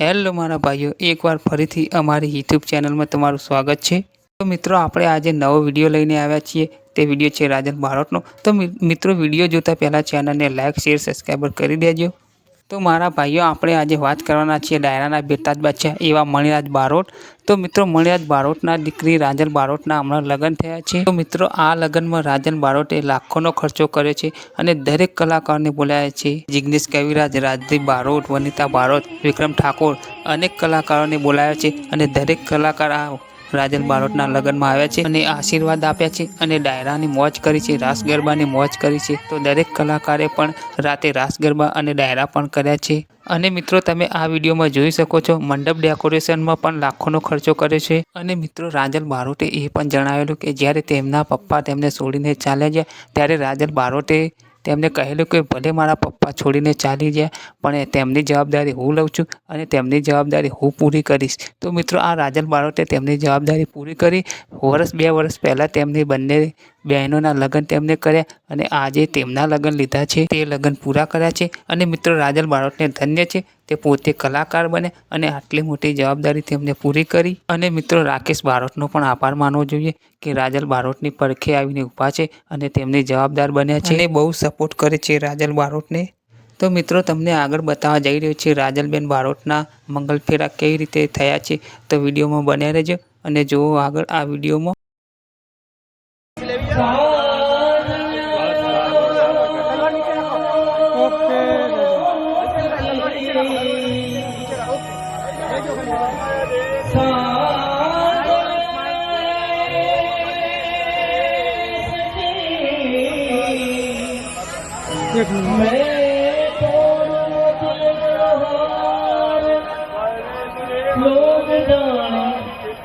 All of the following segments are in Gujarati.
હેલો મારા ભાઈઓ, એકવાર ફરીથી અમારી યુટ્યુબ ચેનલમાં તમારું સ્વાગત છે. તો મિત્રો, આપણે આજે નવો વીડિયો લઈને આવ્યા છીએ. તે વીડિયો છે રાજન બારોટનો. તો મિત્રો, વીડિયો જોતા પહેલાં ચેનલને લાઇક શેર, સબસ્ક્રાઈબર કરી દેજો. તો મારા ભાઈઓ, આપણે આજે વાત કરવાના છીએ ડાયરાના બેતાજ બાદશાહ એવા મણિરાજ બારોટ. તો મિત્રો, મણિરાજ બારોટના દીકરી રાજન બારોટના હમણાં લગ્ન થયા છે. તો મિત્રો, આ લગ્નમાં રાજન બારોટે લાખોનો ખર્ચો કર્યો છે અને દરેક કલાકારને બોલાયા છે. જિગ્નેશ કવિરાજ, રાજદીપ બારોટ, વનિતા બારોટ, વિક્રમ ઠાકોર અનેક કલાકારોને બોલાયા છે અને દરેક કલાકાર આ રાજન બારોટના લગ્નમાં આવ્યા છે અને આશીર્વાદ આપ્યા છે અને ડાયરાની મોજ કરી છે રાસ ગરબાની મોજ કરી છે. તો દરેક કલાકારે પણ રાતે રાસ ગરબા અને ડાયરા પણ કર્યા છે. અને મિત્રો, તમે આ વિડીયોમાં જોઈ શકો છો, મંડપ ડેકોરેશનમાં પણ લાખોનો ખર્ચો કર્યો છે. અને મિત્રો રાજલ બારોટે એ પણ જણાવેલું કે જ્યારે તેમના પપ્પા તેમને છોડીને ચાલ્યા ગયા, ત્યારે રાજલ બારોટે તેમને કહેલું કે ભલે મારા પપ્પા છોડીને ચાલી ગયા પણ તેમની જવાબદારી હું લઉં છું અને તેમની જવાબદારી હું પૂરી કરીશ. તો મિત્રો, આ રાજન બારોટે તેમની જવાબદારી પૂરી કરી. વર્ષ બે વર્ષ પહેલાં તેમની બંને બહેનોના લગ્ન તેમને કર્યા અને આજે તેમના લગ્ન લીધા છે. તે લગ્ન પૂરા કર્યા છે અને મિત્રો રાજલ બારોટને ધન્ય છે. તે પોતે કલાકાર બને અને આટલી મોટી જવાબદારી તેમને પૂરી કરી અને મિત્રો રાકેશ બારોટનો પણ આભાર માનવો જોઈએ કે રાજલ બારોટની પડખે આવીને ઊભા છે અને તેમને જવાબદાર બન્યા છે. અને બહુ સપોર્ટ કરે છે રાજલ બારોટને. તો મિત્રો તમને આગળ બતાવવા જઈ રહ્યો છે રાજલબેન બારોટના મંગલફેરા કેવી રીતે થયા છે. તો વિડીયોમાં બન્યા રહેજો અને જુઓ આગળ આ વિડીયોમાં लोग जाने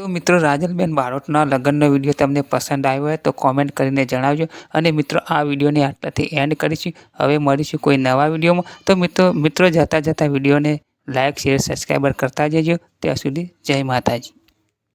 તો મિત્રો રાજલબેન બારોટના લગ્નનો વીડિયો તમને પસંદ આવ્યો હોય તો કોમેન્ટ કરીને જણાવજો. અને મિત્રો, આ વિડીયોને આટલાથી એન્ડ કરીશું. હવે મળીશું કોઈ નવા વિડીયોમાં. તો મિત્રો મિત્રો જતાં જતાં વિડીયોને લાઇક શેર સબસ્ક્રાઈબર કરતા જજો. ત્યાં સુધી જય માતાજી.